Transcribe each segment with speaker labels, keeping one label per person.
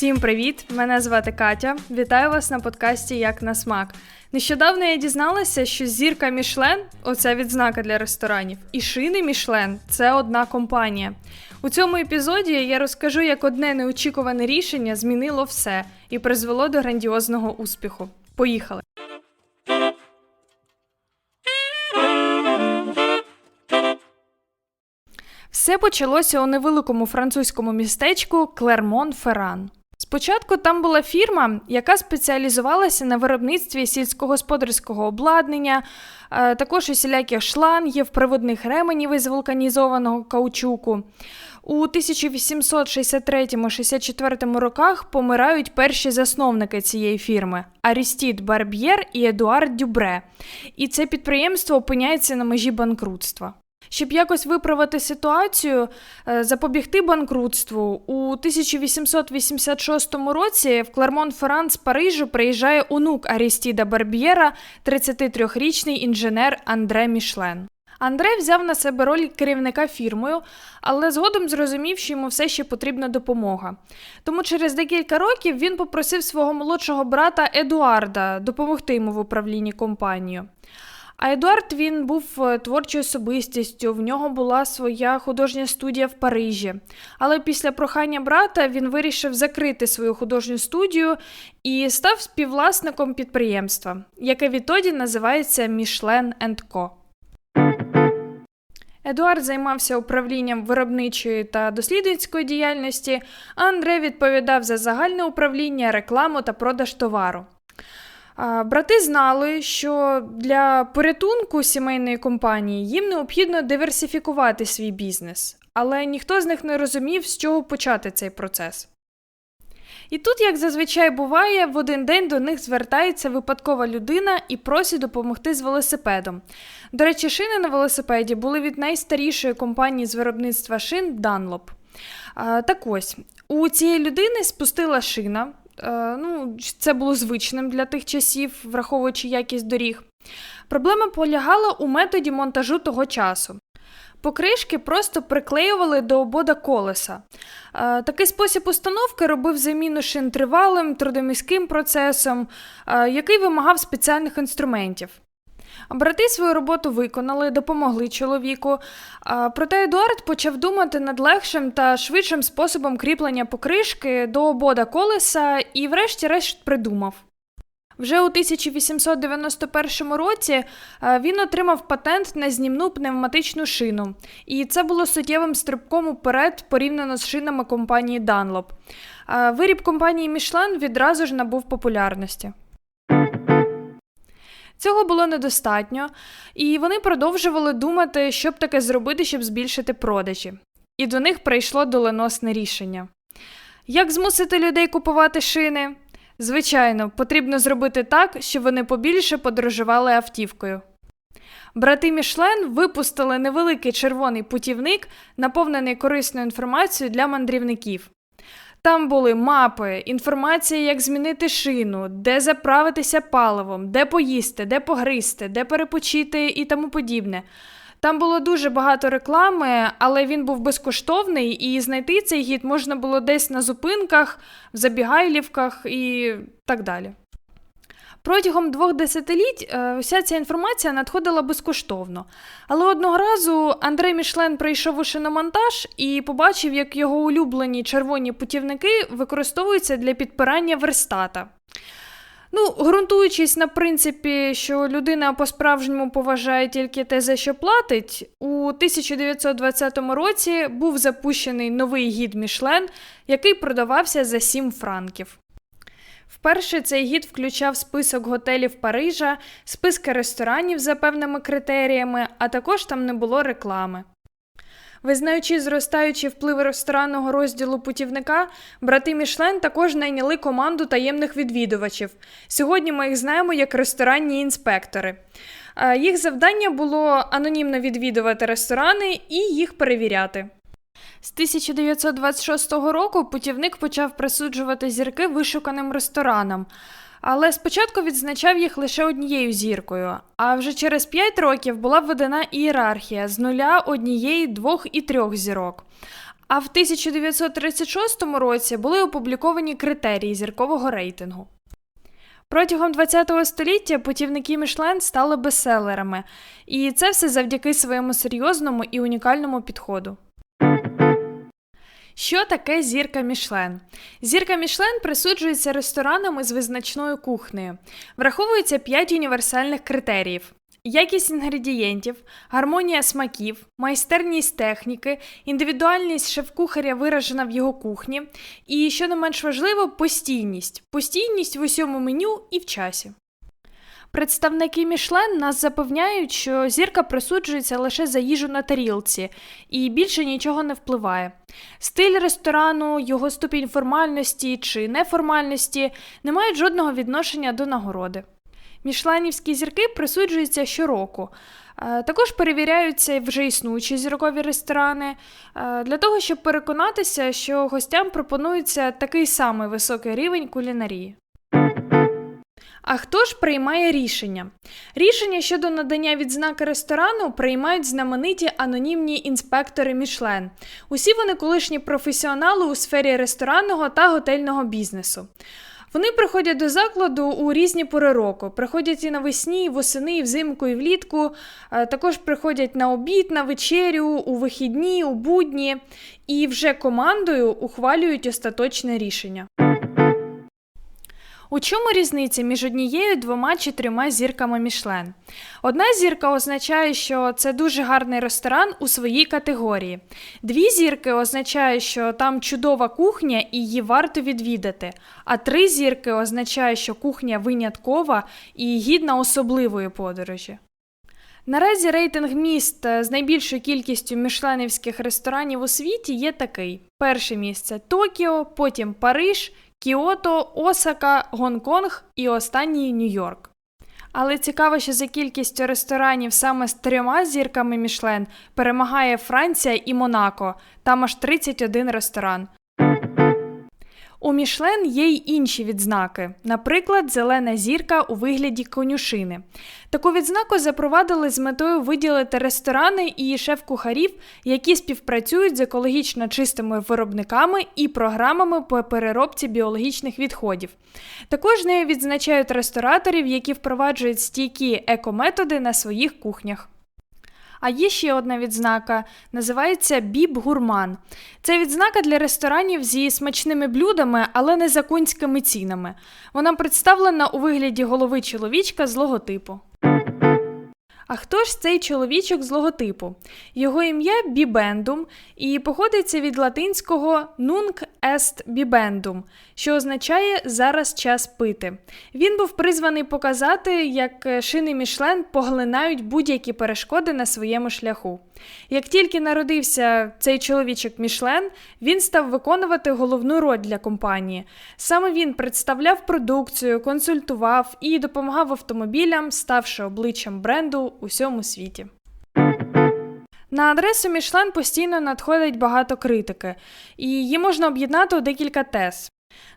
Speaker 1: Всім привіт! Мене звати Катя. Вітаю вас на подкасті Як на смак. Нещодавно я дізналася, що зірка Мішлен оця відзнака для ресторанів, і шини Мішлен це одна компанія. У цьому епізоді я розкажу, як одне неочікуване рішення змінило все і призвело до грандіозного успіху. Поїхали! Все почалося у невеликому французькому містечку Клермон-Ферран. Спочатку там була фірма, яка спеціалізувалася на виробництві сільськогосподарського обладнання, е, також усіляких шлангів, приводних ременів із вулканізованого каучуку. У 1863-64 роках помирають перші засновники цієї фірми Арістід Барб'єр і Едуард Дюбре. І це підприємство опиняється на межі банкрутства. Щоб якось виправити ситуацію, е, запобігти банкрутству, у 1886 році в Клермон-Ферран з Парижу приїжджає онук Арістіда Барб'єра, 33-річний інженер Андре Мішлен. Андре взяв на себе роль керівника фірмою, але згодом зрозумів, що йому все ще потрібна допомога. Тому через декілька років він попросив свого молодшого брата Едуарда допомогти йому в управлінні компанією. А Едуард він був е, творчою особистістю, в нього була своя художня студія в Парижі. Але після прохання брата він вирішив закрити свою художню студію і став співвласником підприємства, яке відтоді називається Michelin Co. Едуард займався управлінням виробничої та дослідницької діяльності, а Андре відповідав за загальне управління, рекламу та продаж товару. Брати знали, що для порятунку сімейної компанії їм необхідно диверсифікувати свій бізнес, але ніхто з них не розумів, з чого почати цей процес. І тут, як зазвичай буває, в один день до них звертається випадкова людина і просить допомогти з велосипедом. До речі, шини на велосипеді були від найстарішої компанії з виробництва шин Dunlop. Так ось, у цієї людини спустила шина, ну, це було звичним для тих часів, враховуючи якість доріг. Проблема полягала у методі монтажу того часу. Покришки просто приклеювали до обода колеса. Е, такий спосіб установки робив заміну шин тривалим, трудоміським процесом, е, який вимагав спеціальних інструментів. Брати свою роботу виконали, допомогли чоловіку. Проте Едуард почав думати над легшим та швидшим способом кріплення покришки до обода колеса і, врешті-решт, придумав. Вже у 1891 році він отримав патент на знімну пневматичну шину, і це було суттєвим стрибком уперед порівняно з шинами компанії Dunlop. Виріб компанії Michelin відразу ж набув популярності. Цього було недостатньо, і вони продовжували думати, що б таке зробити, щоб збільшити продажі. І до них прийшло доленосне рішення. Як змусити людей купувати шини? Звичайно, потрібно зробити так, щоб вони побільше подорожували автівкою. Брати Мішлен випустили невеликий червоний путівник, наповнений корисною інформацією для мандрівників. Там були мапи, інформація, як змінити шину, де заправитися паливом, де поїсти, де погризти, де перепочити і тому подібне. Там було дуже багато реклами, але він був безкоштовний, і знайти цей гід можна було десь на зупинках, в забігайлівках і так далі. Протягом двох десятиліть е, вся ця інформація надходила безкоштовно. Але одного разу Андрей Мішлен прийшов у шиномонтаж і побачив, як його улюблені червоні путівники використовуються для підпирання верстата. Ну, ґрунтуючись на принципі, що людина по-справжньому поважає тільки те, за що платить, у 1920 році був запущений новий гід Мішлен, який продавався за 7 франків. Вперше цей гід включав список готелів Парижа, списки ресторанів за певними критеріями, а також там не було реклами. Визнаючи зростаючі впливи ресторанного розділу путівника, брати Мішлен також найняли команду таємних відвідувачів. Сьогодні ми їх знаємо як ресторанні інспектори. Їх завдання було анонімно відвідувати ресторани і їх перевіряти. З 1926 року путівник почав присуджувати зірки вишуканим ресторанам, але спочатку відзначав їх лише однією зіркою. А вже через 5 років була введена ієрархія з нуля однієї, двох і трьох зірок. А в 1936 році були опубліковані критерії зіркового рейтингу. Протягом ХХ століття путівники Мішлен стали бестселерами, і це все завдяки своєму серйозному і унікальному підходу. Що таке зірка Мішлен? Зірка Мішлен присуджується ресторанам із визначною кухнею. Враховується 5 універсальних критеріїв: якість інгредієнтів, гармонія смаків, майстерність техніки, індивідуальність шеф-кухаря виражена в його кухні, і, що не менш важливо, постійність. Постійність в усьому меню і в часі. Представники Мішлен нас запевняють, що зірка присуджується лише за їжу на тарілці і більше нічого не впливає. Стиль ресторану, його ступінь формальності чи неформальності не мають жодного відношення до нагороди. Мішленівські зірки присуджуються щороку. Е, Також перевіряються вже існуючі зіркові ресторани е, для того, щоб переконатися, що гостям пропонується такий самий високий рівень кулінарії. А хто ж приймає рішення? Рішення щодо надання відзнаки ресторану приймають знамениті анонімні інспектори Мішлен. Усі вони колишні професіонали у сфері ресторанного та готельного бізнесу. Вони приходять до закладу у різні пори року. Приходять і навесні, і восени, і взимку, і влітку. Е, Також приходять на обід, на вечерю, у вихідні, у будні і вже командою ухвалюють остаточне рішення. У чому різниця між однією, двома чи трьома зірками Мішлен? Одна зірка означає, що це дуже гарний ресторан у своїй категорії. Дві зірки означає, що там чудова кухня і її варто відвідати. А три зірки означає, що кухня виняткова і гідна особливої подорожі. Наразі рейтинг міст з найбільшою кількістю мішленівських ресторанів у світі є такий: перше місце Токіо, потім Париж, Кіото, Осака, Гонконг і останній Нью-Йорк. Але цікаво, що за кількістю ресторанів саме з трьома зірками Мішлен перемагає Франція і Монако, там аж 31 ресторан. У Мішлен є й інші відзнаки, наприклад, зелена зірка у вигляді конюшини. Таку відзнаку запровадили з метою виділити ресторани і шеф-кухарів, які співпрацюють з екологічно чистими виробниками і програмами по переробці біологічних відходів. Також нею відзначають рестораторів, які впроваджують стійкі екометоди на своїх кухнях. А є ще одна відзнака, називається Біб Гурман. Це відзнака для ресторанів зі смачними блюдами, але не за конськими цінами. Вона представлена у вигляді голови чоловічка з логотипу. А хто ж цей чоловічок з логотипу? Його ім'я Бібендум і походиться від латинського Nunc est bibendum, що означає зараз час пити. Він був призваний показати, як шини Мішлен поглинають будь-які перешкоди на своєму шляху. Як тільки народився цей чоловічок Мішлен, він став виконувати головну роль для компанії. Саме він представляв продукцію, консультував і допомагав автомобілям, ставши обличчям бренду у всьому світі. На адресу Мішлен постійно надходить багато критики, і її можна об'єднати у декілька тез.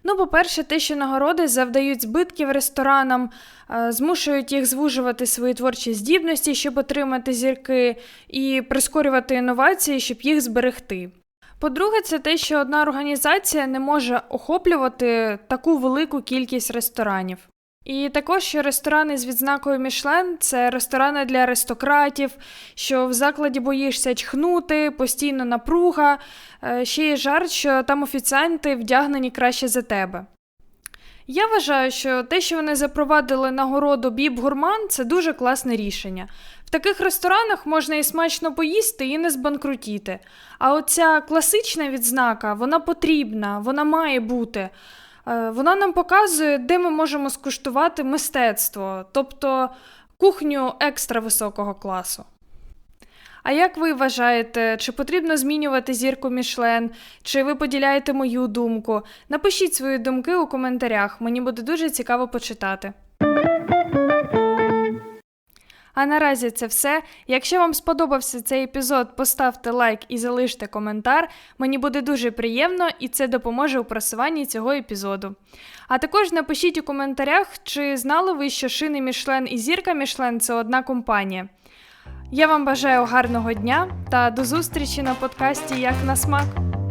Speaker 1: Ну, по-перше, те, що нагороди завдають збитків ресторанам, е, змушують їх звужувати свої творчі здібності, щоб отримати зірки, і прискорювати інновації, щоб їх зберегти. По-друге, це те, що одна організація не може охоплювати таку велику кількість ресторанів. І також ресторани з відзнакою Мішлен це ресторани для аристократів, що в закладі боїшся чхнути, постійно напруга. Е, Ще є жарт, що там офіціанти вдягнені краще за тебе. Я вважаю, що те, що вони запровадили нагороду Біб Гурман, це дуже класне рішення. В таких ресторанах можна і смачно поїсти, і не збанкрутіти. А оця класична відзнака, вона потрібна, вона має бути. Е, Вона нам показує, де ми можемо скуштувати мистецтво, тобто кухню екстра високого класу. А як ви вважаєте, чи потрібно змінювати зірку Мішлен, чи ви поділяєте мою думку? Напишіть свої думки у коментарях, мені буде дуже цікаво почитати. А наразі це все. Якщо вам сподобався цей епізод, поставте лайк і залиште коментар. Мені буде дуже приємно і це допоможе у просуванні цього епізоду. А також напишіть у коментарях, чи знали ви, що шини Мішлен і зірка Мішлен це одна компанія. Я вам бажаю гарного дня та до зустрічі на подкасті Як на смак.